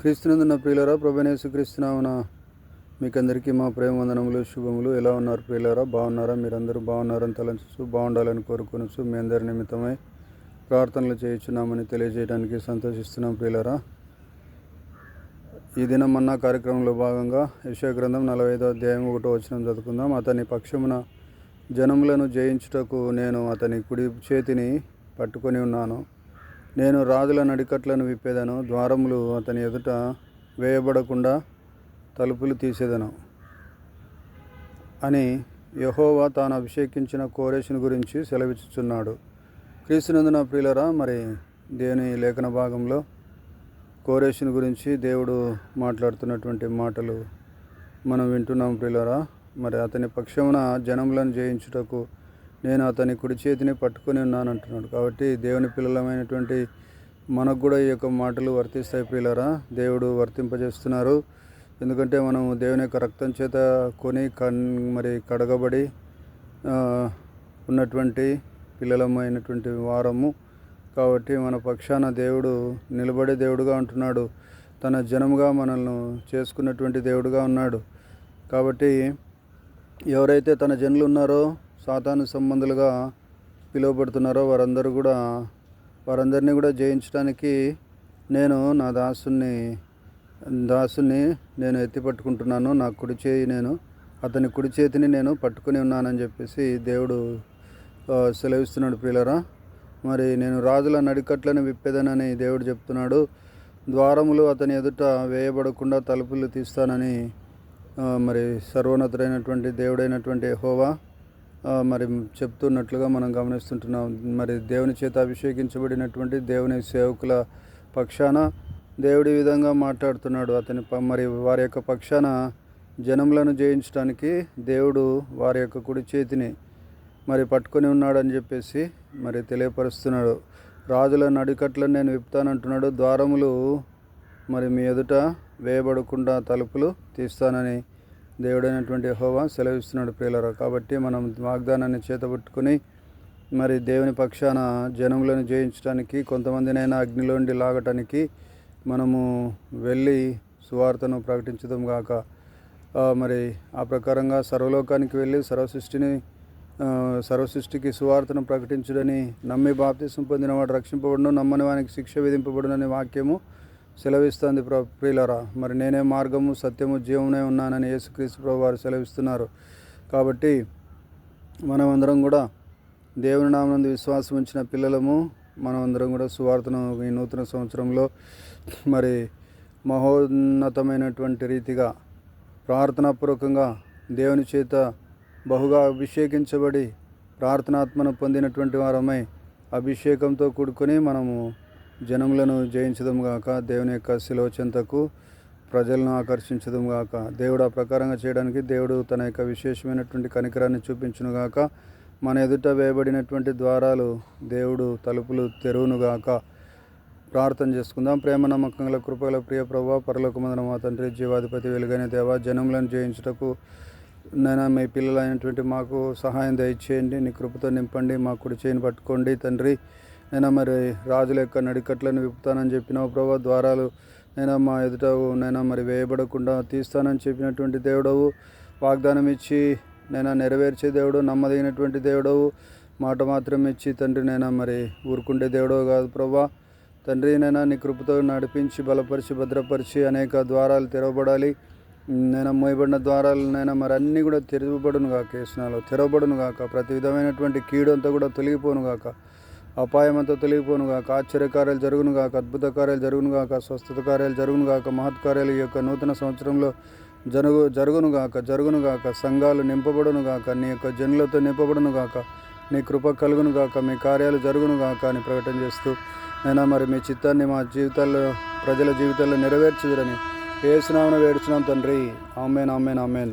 క్రీస్తునందున్న ప్రియులరా ప్రభనేసు క్రీస్తునామన మీకందరికీ మా ప్రేమ వందనములు శుభములు. ఎలా ఉన్నారు ప్రియులరా? బాగున్నారా? మీరందరూ బాగున్నారని తలంచు బాగుండాలని కోరుకొనుచు మీ అందరి నిమిత్తమై ప్రార్థనలు చేయించున్నామని తెలియజేయడానికి సంతోషిస్తున్నాం ప్రియులరా. ఈ దినం అన్న కార్యక్రమంలో భాగంగా యశా గ్రంథం నలభై ఐదో అధ్యాయం ఒకటో వచనం చదువుకుందాం. అతని పక్షమున జనములను జయించుటకు నేను అతని కుడి చేతిని పట్టుకొని ఉన్నాను. నేను రాజుల నడికట్లను విప్పేదను ద్వారములు అతని ఎదుట వేయబడకుండా తలుపులు తీసేదను అని యహోవా తాను అభిషేకించిన కోరేషుని గురించి సెలవిచ్చుచున్నాడు. క్రీస్తునందున ప్రియులరా మరి దేని లేఖన భాగంలో కోరేషుని గురించి దేవుడు మాట్లాడుతున్నటువంటి మాటలు మనం వింటున్నాం ప్రియులరా. మరి అతని పక్షమున జనములను జయించుటకు నేను అతని కుడి చేతిని పట్టుకొని ఉన్నాను అంటున్నాడు కాబట్టి దేవుని పిల్లలమైనటువంటి మనకు కూడా ఈ యొక్క మాటలు వర్తిస్తాయి ప్రియులరా. దేవుడు వర్తింపజేస్తున్నారు. ఎందుకంటే మనం దేవుని యొక్క రక్తం చేత కొని కన్ మరి కడగబడి ఉన్నటువంటి పిల్లలమైనటువంటి వారము. కాబట్టి మన పక్షాన దేవుడు నిలబడే దేవుడుగా ఉంటున్నాడు తన జనముగా మనల్ని చేసుకున్నటువంటి దేవుడుగా ఉన్నాడు. కాబట్టి ఎవరైతే తన జనులు ఉన్నారో సాతాను సంబంధులుగా పిలువబడుతున్నారో వారందరూ కూడా వారందరినీ కూడా జయించడానికి నేను నా దాసుని దాసుని నేను ఎత్తి పట్టుకుంటున్నాను. నా కుడి చేయి నేను అతని కుడి చేతిని నేను పట్టుకుని ఉన్నానని చెప్పేసి దేవుడు సెలవిస్తున్నాడు ప్రియులరా. మరి నేను రాజుల నడికట్లను విప్పేదనని దేవుడు చెప్తున్నాడు. ద్వారములు అతని ఎదుట వేయబడకుండా తలుపులు తీస్తానని మరి సర్వోన్నతుడైనటువంటి దేవుడైనటువంటి హోవా మరి చెప్తున్నట్లుగా మనం గమనిస్తుంటున్నాం. మరి దేవుని చేత అభిషేకించబడినటువంటి దేవుని సేవకుల పక్షాన దేవుడి విధంగా మాట్లాడుతున్నాడు. అతని ప- మరి వారి యొక్క పక్షాన జనములను జయించడానికి దేవుడు వారి యొక్క కుడి చేతిని మరి పట్టుకొని ఉన్నాడని చెప్పేసి మరి తెలియపరుస్తున్నాడు. రాజుల నడికట్లను నేను విప్తానంటున్నాడు ద్వారములు మరి మీ ఎదుట వేయబడకుండా తలుపులు తీస్తానని దేవుడైనటువంటి హోవా సెలవిస్తున్నాడు ప్రియులరా. కాబట్టి మనం వాగ్దానాన్ని చేతబట్టుకుని మరి దేవుని పక్షాన జనములను జయించడానికి కొంతమందినైనా అగ్నిలోండి లాగటానికి మనము వెళ్ళి సువార్తను ప్రకటించడం గాక. మరి ఆ ప్రకారంగా సర్వలోకానికి వెళ్ళి సర్వసృష్టిని సర్వసృష్టికి సువార్తను ప్రకటించుడని నమ్మి బాప్తిసం పొందినవాడు రక్షింపబడును నమ్మని వానికి శిక్ష విధింపబడునని వాక్యము సెలవిస్తుంది ప్ర ప్రియులరా. మరి నేనే మార్గము సత్యము జీవమునే ఉన్నానని యేసుక్రీస్తు ప్రభు వారు సెలవిస్తున్నారు. కాబట్టి మనమందరం కూడా దేవుని నామనందు విశ్వాసం ఉంచిన పిల్లలము మనమందరం కూడా సువార్తను ఈ నూతన సంవత్సరంలో మరి మహోన్నతమైనటువంటి రీతిగా ప్రార్థనాపూర్వకంగా దేవుని చేత బహుగా అభిషేకించబడి ప్రార్థనాత్మను పొందినటువంటి వారమై అభిషేకంతో కూడుకొని మనము జనములను జయించడం గాక దేవుని యొక్క శిలువ చెంతకు ప్రజలను ఆకర్షించడం గాక. దేవుడు ఆ ప్రకారంగా చేయడానికి దేవుడు తన యొక్క విశేషమైనటువంటి కనికరాన్ని చూపించునుగాక మన ఎదుట వేయబడినటువంటి ద్వారాలు దేవుడు తలుపులు తెరువును గాక. ప్రార్థన చేసుకుందాం. ప్రేమ నమ్మకంగా కృపగల ప్రియ ప్రభావ పరలోకమందన మా తండ్రి జీవాధిపతి వెలుగైన దేవ జనములను జయించుటకు నైనా మీ పిల్లలైనటువంటి మాకు సహాయం దయచేయండి. నీ కృపతో నింపండి. మా కుడి చేయిని పట్టుకోండి తండ్రి. నేను మరి రాజుల యొక్క నడికట్లను విప్పుతానని చెప్పినావు ప్రభా ద్వారాలు నేను మా ఎదుట నైనా మరి వేయబడకుండా తీస్తానని చెప్పినటువంటి దేవుడవు. వాగ్దానం ఇచ్చి నేను నెరవేర్చే దేవుడు నమ్మదగినటువంటి దేవుడవు. మాట మాత్రం ఇచ్చి తండ్రి నేను మరి ఊరుకుండే దేవుడవు కాదు ప్రభా. తండ్రి నేను నీ కృపతో నడిపించి బలపరిచి భద్రపరిచి అనేక ద్వారాలు తెరవబడాలి. నేను మోయబడిన ద్వారాలు నైనా మరి అన్నీ కూడా తెరవబడును గాక కేసునాలో తెరవబడును గాక ప్రతి విధమైనటువంటి కీడు అంతా కూడా తొలగిపోను గాక అపాయమంతా అంతా ఆశ్చర్యకార్యాలు జరుగునుగాక అద్భుత కార్యాలు జరుగునుగాక స్వస్థత కార్యాలు జరుగునుగాక మహత్ మహత్కార్యాలు ఈ యొక్క నూతన సంవత్సరంలో జరుగు జరుగును గాక సంఘాలు నింపబడునుగాక నీ యొక్క జనులతో నింపబడునుగాక నీ కృప కలుగునుగాక మీ కార్యాలు జరుగును గాక అని ప్రకటన చేస్తూ అయినా మరి మీ చిత్తాన్ని మా జీవితాల్లో ప్రజల జీవితాల్లో నెరవేర్చుదురని ఏ స్నామను వేడుచున్నాం తండ్రి. Amen amen amen.